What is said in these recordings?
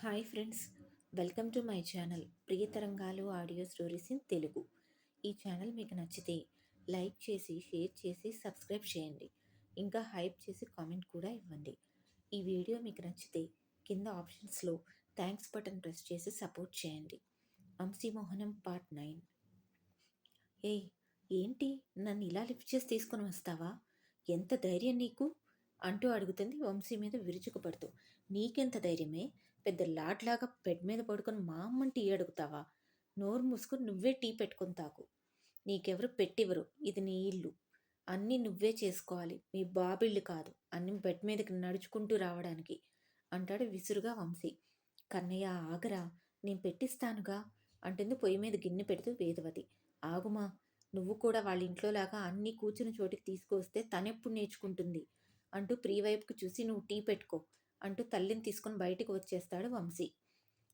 Hi friends welcome to my channel Priyatarangalu audio stories in Telugu. ఈ channel మీకు నచ్చితే like చేసి share చేసి సబ్స్క్రైబ్ చేయండి. ఇంకా హైప్ చేసి కామెంట్ కూడా ఇవ్వండి. ఈ వీడియో మీకు నచ్చితే కింద ఆప్షన్స్లో థ్యాంక్స్ బటన్ ప్రెస్ చేసి సపోర్ట్ చేయండి. Vamsimohanam part nine. ఏ ఏంటి? నన్ను ఇలా లిఫ్ట్ చేసి తీసుకొని వస్తావా? ఎంత ధైర్యం నీకు? అంటూ అడుగుతుంది వంశీ మీద విరుచుకుపడుతూ. నీకెంత ధైర్యమే? పెద్ద లాట్లాగా బెడ్ మీద పడుకొని మా అమ్మని టీ అడుగుతావా? నోరు మూసుకొని నువ్వే టీ పెట్టుకొని తాకు నీకెవరు పెట్టివ్వరు. ఇది నీ ఇల్లు. అన్నీ నువ్వే చేసుకోవాలి. మీ బాబిళ్ళు కాదు. అన్ని బెడ్ మీదకి నడుచుకుంటూ రావడానికి అంటాడు విసురుగా వంశీ. కన్నయ్య ఆగరా. నేను పెట్టిస్తానుగా అంటుంది పొయ్యి మీద గిన్నె పెడుతూ వేదవతి. ఆగుమా. నువ్వు కూడా వాళ్ళ ఇంట్లోలాగా అన్నీ కూర్చుని చోటికి తీసుకొస్తే తనెప్పుడు నేర్చుకుంటుంది అంటూ ప్రియవైపుకు చూసి నువ్వు టీ పెట్టుకో. అంటూ తల్లిని తీసుకుని బయటికి వచ్చేస్తాడు వంశీ.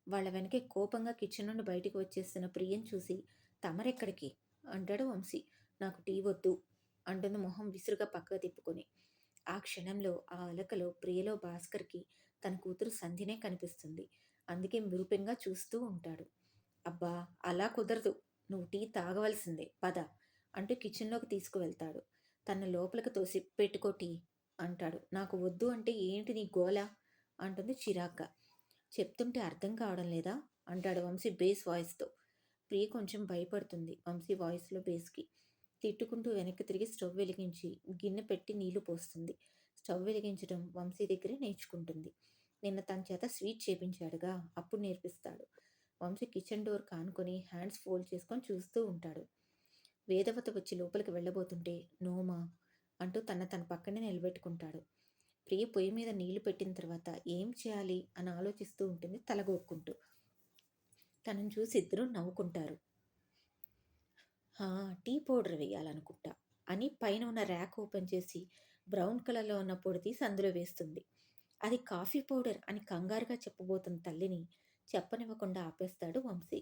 వాళ్ళ వెనకే కోపంగా కిచెన్ నుండి బయటికి వచ్చేస్తున్న ప్రియని చూసి తమరెక్కడికి? అంటాడు వంశీ. నాకు టీ వద్దు అంటుంది మొహం విసురుగా పక్కకు తిప్పుకొని. ఆ క్షణంలో ఆ అలకలో ప్రియలో భాస్కర్కి తన కూతురు సంధినే కనిపిస్తుంది. అందుకే మిరుపెంగా చూస్తూ ఉంటాడు. అబ్బా అలా కుదరదు. నువ్వు టీ తాగవలసిందే. పద అంటూ కిచెన్లోకి తీసుకువెళ్తాడు. తన లోపలికి తోసి పెట్టుకో టీ. అంటాడు. నాకు వద్దు అంటే ఏంటి నీ గోల? అంటుంది చిరాగ్గా. చెప్తుంటే అర్థం కావడం లేదా? అంటాడు వంశీ బేస్ వాయిస్తో. ప్రియ కొంచెం భయపడుతుంది వంశీ వాయిస్లో బేస్కి. తిట్టుకుంటూ వెనక్కి తిరిగి స్టవ్ వెలిగించి గిన్నె పెట్టి నీళ్ళు పోస్తుంది. స్టవ్ వెలిగించడం వంశీ దగ్గరే నేర్చుకుంటుంది. నిన్న తన చేత స్వీట్ చేపించాడుగా అప్పుడు నేర్పిస్తాడు. వంశీ కిచెన్ డోర్ కానుకొని హ్యాండ్స్ ఫోల్డ్ చేసుకొని చూస్తూ ఉంటాడు. వేదవత వచ్చి లోపలికి వెళ్ళబోతుంటే నోమా అంటూ తన తన పక్కనే నిలబెట్టుకుంటాడు. ప్రియ పొయ్యి మీద నీళ్ళు పెట్టిన తర్వాత ఏం చేయాలి? అని ఆలోచిస్తూ ఉంటుంది తలగొక్కుంటూ తనను చూసి ఇద్దరూ నవ్వుకుంటారు. టీ పౌడర్ వేయాలనుకుంటా అని పైన ఉన్న ర్యాక్ ఓపెన్ చేసి బ్రౌన్ కలర్లో ఉన్న పొడి తీసి అందులో వేస్తుంది. అది కాఫీ పౌడర్ అని కంగారుగా చెప్పబోతున్న తల్లిని చెప్పనివ్వకుండా ఆపేస్తాడు వంశీ.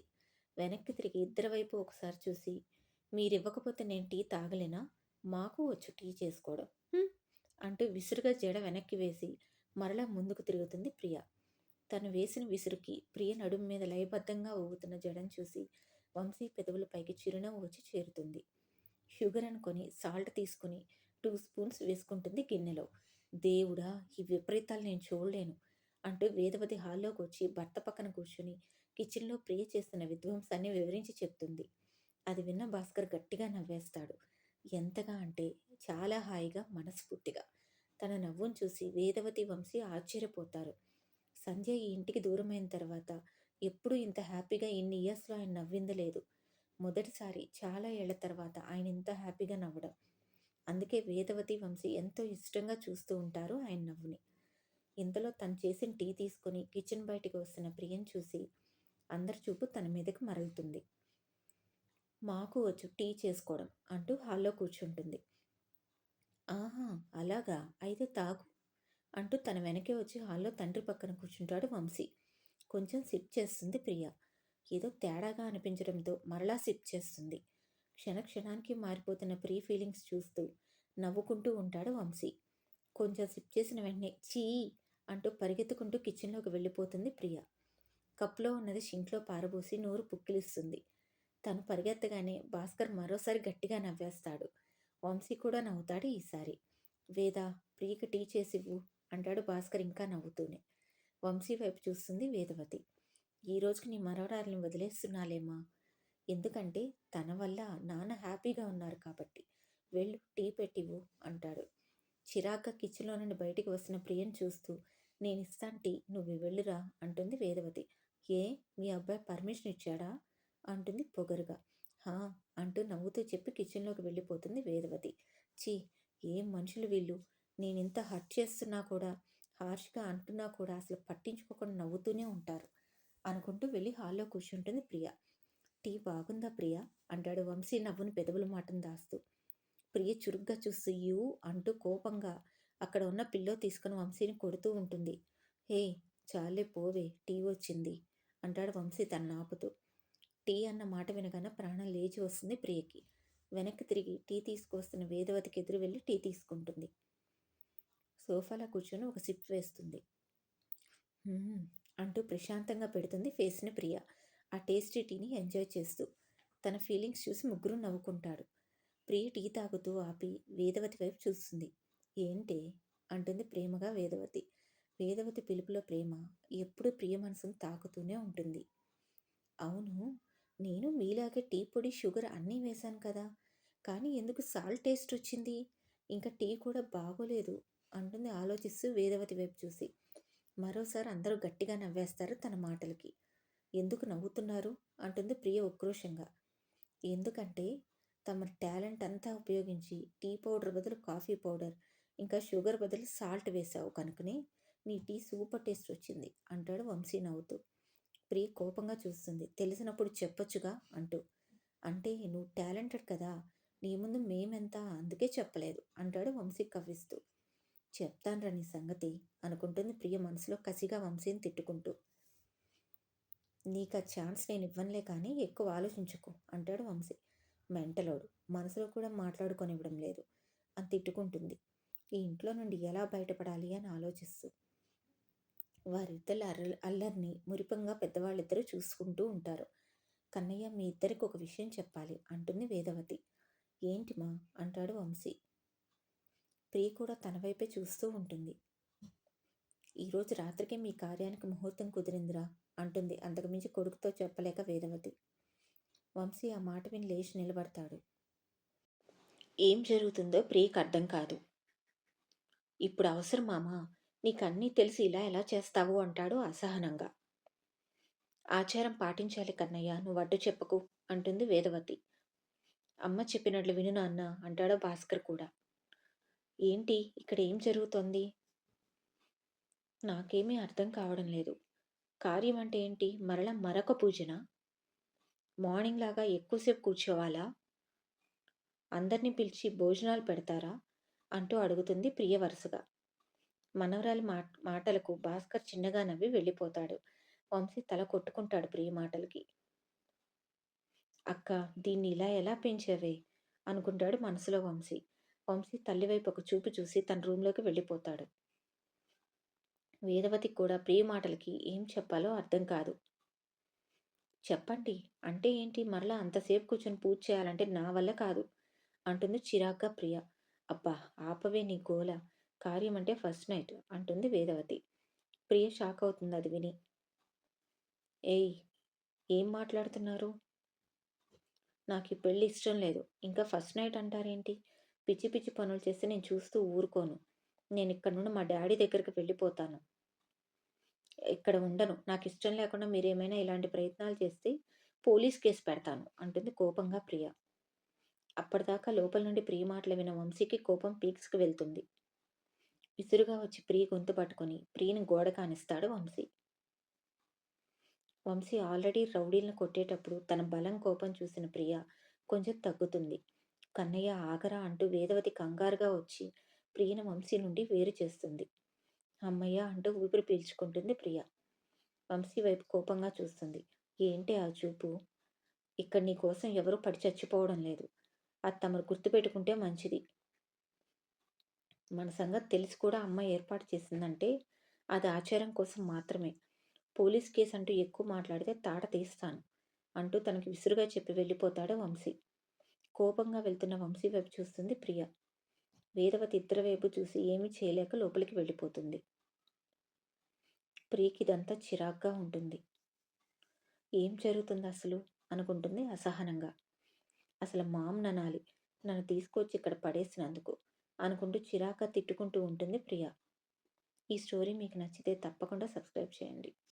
వెనక్కి తిరిగి ఇద్దరి వైపు ఒకసారి చూసి మీరివ్వకపోతే నేను టీ తాగలేనా? మాకు వచ్చు టీ చేసుకోవడం. అంటూ విసురుగా జడ వెనక్కి వేసి మరలా ముందుకు తిరుగుతుంది ప్రియ. తను వేసిన విసురుకి ప్రియ నడుము మీద లయబద్ధంగా ఊగుతున్న జడను చూసి వంశీ పెదవుల పైకి చిరునవ్వు వచ్చి చేరుతుంది. షుగర్ అనుకొని సాల్ట్ తీసుకుని టూ స్పూన్స్ వేసుకుంటుంది గిన్నెలో. దేవుడా ఈ విపరీతాలు నేను చూడలేను అంటూ వేదవతి హాల్లోకి వచ్చి భర్త పక్కన కూర్చుని కిచెన్లో ప్రియ చేస్తున్న విధ్వంసాన్ని వివరించి చెప్తుంది. అది విన్న భాస్కర్ గట్టిగా నవ్వేస్తాడు. ఎంతగా అంటే చాలా హాయిగా మనస్ఫూర్తిగా. తన నవ్వును చూసి వేదవతి వంశీ ఆశ్చర్యపోతారు. సంధ్య ఈ ఇంటికి దూరమైన తర్వాత ఎప్పుడూ ఇంత హ్యాపీగా ఇన్ని ఇయర్స్లో ఆయన నవ్విందలేదు మొదటిసారి చాలా ఏళ్ళ తర్వాత ఆయన ఇంత హ్యాపీగా నవ్వడం. అందుకే వేదవతి వంశీ ఎంతో ఇష్టంగా చూస్తూ ఉంటారు ఆయన నవ్వుని. ఇంతలో తను చేసిన టీ తీసుకొని కిచెన్ బయటికి వస్తున్న ప్రియం చూసి అందరి చూపు తన మీదకు మరలుతుంది. మాకు వచ్చు టీ చేసుకోవడం అంటూ హాల్లో కూర్చుంటుంది. ఆహా అలాగా? అయితే తాగు అంటూ తన వెనకే వచ్చి హాల్లో తండ్రి పక్కన కూర్చుంటాడు వంశీ. కొంచెం సిప్ చేస్తుంది ప్రియ. ఏదో తేడాగా అనిపించడంతో మరలా సిప్ చేస్తుంది. క్షణ క్షణానికి మారిపోతున్న ప్రీ ఫీలింగ్స్ చూస్తూ నవ్వుకుంటూ ఉంటాడు వంశీ. కొంచెం సిప్ చేసిన వెంటనే చీ అంటూ పరిగెత్తుకుంటూ కిచెన్లోకి వెళ్ళిపోతుంది ప్రియ. కప్లో ఉన్నది షింక్లో పారబోసి నోరు పుక్కిలిస్తుంది. తను పరిగెత్తగానే భాస్కర్ మరోసారి గట్టిగా నవ్వేస్తాడు. వంశీ కూడా నవ్వుతాడు ఈసారి. వేద ప్రియకి టీ చేసివ్వు అంటాడు భాస్కర్ ఇంకా నవ్వుతూనే. వంశీ వైపు చూస్తుంది వేదవతి. ఈ రోజుకి నీ మరవడాలని వదిలేస్తున్నాలేమా? ఎందుకంటే తన వల్ల నాన్న హ్యాపీగా ఉన్నారు కాబట్టి. వెళ్ళు టీ పెట్టివు అంటాడు. చిరాగ్గా కిచెన్లో నుండి బయటికి వస్తున్న ప్రియను చూస్తూ నేను ఇస్తాను టీ నువ్వు వెళ్ళురా అంటుంది వేదవతి. ఏ? మీ అబ్బాయి పర్మిషన్ ఇచ్చాడా? అంటుంది పొగరుగా. హా! అంటూ నవ్వుతూ చెప్పి కిచెన్లోకి వెళ్ళిపోతుంది వేదవతి. చీ ఏం మనుషులు వీళ్ళు? నేను ఇంత హర్ట్ చేస్తున్నా కూడా హార్ష్గా అంటున్నా కూడా అసలు పట్టించుకోకుండా నవ్వుతూనే ఉంటారు. అనుకుంటూ వెళ్ళి హాల్లో కూర్చుంటుంది ప్రియ. టీ బాగుందా ప్రియ? అంటాడు వంశీ నవ్వుని పెదవుల మాటను దాస్తూ. ప్రియ చురుగ్గా చూస్తూ యూ అంటూ కోపంగా అక్కడ ఉన్న పిల్లో తీసుకుని వంశీని కొడుతూ ఉంటుంది. హే! చాలే పోవే టీ వచ్చింది అంటాడు వంశీ తన ఆపుతూ. టీ అన్న మాట వినగానే ప్రాణం లేచి వస్తుంది ప్రియకి. వెనక్కి తిరిగి టీ తీసుకొస్తున్న వేదవతికి ఎదురు వెళ్ళి టీ తీసుకుంటుంది. సోఫాలో కూర్చొని ఒక సిప్ వేస్తుంది. అంటూ ప్రశాంతంగా పెడుతుంది ఫేస్ని ప్రియ. ఆ టేస్టీ టీని ఎంజాయ్ చేస్తూ తన ఫీలింగ్స్ చూసి ముగ్గురు నవ్వుకుంటాడు ప్రియ టీ తాగుతూ ఆపి వేదవతి వైపు చూస్తుంది. ఏంటి? అంటుంది ప్రేమగా వేదవతి. వేదవతి పిలుపులో ప్రేమ ఎప్పుడు ప్రియ మనసును తాకుతూనే ఉంటుంది. అవును నేను మీలాగే టీ పొడి షుగర్ అన్నీ వేశాను కదా! కానీ ఎందుకు సాల్ట్ టేస్ట్ వచ్చింది? ఇంకా టీ కూడా బాగోలేదు అంటుంది ఆలోచిస్తూ వేదవతి వైపు చూసి. మరోసారి అందరూ గట్టిగా నవ్వేస్తారు తన మాటలకి. ఎందుకు నవ్వుతున్నారు? అంటుంది ప్రియ ఉక్రోషంగా. ఎందుకంటే తమ టాలెంట్ అంతా ఉపయోగించి టీ పౌడర్ బదులు కాఫీ పౌడర్ ఇంకా షుగర్ బదులు సాల్ట్ వేసావు కనుకనే నీ టీ సూపర్ టేస్ట్ వచ్చింది అంటాడు వంశీ నవ్వుతూ. ప్రియ కోపంగా చూస్తుంది. తెలిసినప్పుడు చెప్పొచ్చుగా అంటూ. అంటే నువ్వు టాలెంటెడ్ కదా నీ ముందు మేమెంత అందుకే చెప్పలేదు అంటాడు వంశీ కవ్విస్తూ. చెప్తాన్రా నీ సంగతి అనుకుంటుంది ప్రియ మనసులో కసిగా వంశీని తిట్టుకుంటూ. నీకు ఆ ఛాన్స్ నేను ఇవ్వనులే కానీ ఎక్కువ ఆలోచించుకో అంటాడు వంశీ. మెంటలోడు మనసులో కూడా మాట్లాడుకొనివ్వడం లేదు. అని తిట్టుకుంటుంది. ఈ ఇంట్లో నుండి ఎలా బయటపడాలి అని ఆలోచిస్తూ. వారిద్దరు అర అల్లరిని మురిపంగా పెద్దవాళ్ళిద్దరూ చూసుకుంటూ ఉంటారు. కన్నయ్య మీ ఇద్దరికి ఒక విషయం చెప్పాలి అంటుంది వేదవతి. ఏంటి మా? అంటాడు వంశీ. ప్రియ కూడా తన వైపే చూస్తూ ఉంటుంది. ఈరోజు రాత్రికే మీ కార్యానికి ముహూర్తం కుదిరిందిరా అంటుంది అంతకుమించి కొడుకుతో చెప్పలేక వేదవతి. వంశీ ఆ మాట విని లేచి నిలబడతాడు. ఏం జరుగుతుందో ప్రియకు అర్థం కాదు. ఇప్పుడు అవసరం మామా? నీకన్నీ తెలిసి ఇలా ఎలా చేస్తావు అంటాడు అసహనంగా. ఆచారం పాటించాలి కన్నయ్య నువ్వు అడ్డు చెప్పకు అంటుంది వేదవతి. అమ్మ చెప్పినట్లు విను నాన్న అంటాడు భాస్కర్ కూడా. ఏంటి ఇక్కడ ఏం జరుగుతోంది? నాకేమీ అర్థం కావడం లేదు. కార్యం అంటే ఏంటి? మరల మరొక పూజన? మార్నింగ్ లాగా ఎక్కువసేపు కూర్చోవాలా? అందరినీ పిలిచి భోజనాలు పెడతారా? అంటూ అడుగుతుంది ప్రియ వరుసగా. మనవరాలి మా మాటలకు భాస్కర్ చిన్నగా నవ్వి వెళ్ళిపోతాడు. వంశీ తల కొట్టుకుంటాడు ప్రియ మాటలకి. అక్క దీన్ని ఇలా ఎలా పెంచావే? అనుకుంటాడు మనసులో వంశీ. వంశీ తల్లివైపు ఒక చూపు చూసి తన రూమ్లోకి వెళ్ళిపోతాడు. వేదవతి కూడా ప్రియ మాటలకి ఏం చెప్పాలో అర్థం కాదు. చెప్పండి అంటే ఏంటి? మరలా అంతసేపు కూర్చొని పూజ చేయాలంటే నా వల్ల కాదు అంటుంది చిరాగ్గా ప్రియ. అబ్బా ఆపవే నీ గోల. కార్యం అంటే ఫస్ట్ నైట్ అంటుంది వేదవతి. ప్రియ షాక్ అవుతుంది అది విని. ఏయ్ ఏం మాట్లాడుతున్నారు? నాకు ఈ పెళ్ళి ఇష్టం లేదు. ఇంకా ఫస్ట్ నైట్ అంటారేంటి? పిచ్చి పిచ్చి పనులు చేస్తే నేను చూస్తూ ఊరుకోను. నేను ఇక్కడ నుండి మా డాడీ దగ్గరికి వెళ్ళిపోతాను. ఇక్కడ ఉండను. నాకు ఇష్టం లేకుండా మీరేమైనా ఇలాంటి ప్రయత్నాలు చేస్తే పోలీస్ కేసు పెడతాను అంటుంది కోపంగా ప్రియ. అప్పటిదాకా లోపల నుండి ప్రియ మాటలు విన వంశీకి కోపం పీక్స్కి వెళ్తుంది. విసురుగా వచ్చి ప్రియ గొంతు పట్టుకొని ప్రియని గోడ కానిస్తాడు వంశీ. వంశీ ఆల్రెడీ రౌడీలను కొట్టేటప్పుడు తన బలం కోపం చూసిన ప్రియ కొంచెం తగ్గుతుంది. కన్నయ్య ఆగరా అంటూ వేదవతి కంగారుగా వచ్చి ప్రియను వంశీ నుండి వేరు చేస్తుంది. అమ్మయ్య అంటూ ఊపిరి పీల్చుకుంటుంది ప్రియ. వంశీ వైపు కోపంగా చూస్తుంది. ఏంటి ఆ చూపు? ఇక్కడ నీ కోసం ఎవరూ పడి చచ్చిపోవడం లేదు. అది తమరు గుర్తుపెట్టుకుంటే మంచిది. మన సంగతి తెలిసి కూడా అమ్మ ఏర్పాటు చేసిందంటే అది ఆచారం కోసం మాత్రమే. పోలీస్ కేసు అంటూ ఎక్కువ మాట్లాడితే తాట తీస్తాను అంటూ తనకి విసురుగా చెప్పి వెళ్ళిపోతాడు వంశీ. కోపంగా వెళ్తున్న వంశీ వైపు చూస్తుంది ప్రియ. వేదవతి ఇద్దరు వైపు చూసి ఏమీ చేయలేక లోపలికి వెళ్ళిపోతుంది. ప్రియకి ఇదంతా చిరాగ్గా ఉంటుంది. ఏం జరుగుతుంది అసలు? అనుకుంటుంది అసహనంగా. అసలు మామ్ ననాలి. నన్ను తీసుకొచ్చి ఇక్కడ పడేసినందుకు. అనుకుంటూ చిరాక తిట్టుకుంటూ ఉంటుంది ప్రియ. ఈ స్టోరీ మీకు నచ్చితే తప్పకుండా సబ్స్క్రైబ్ చేయండి.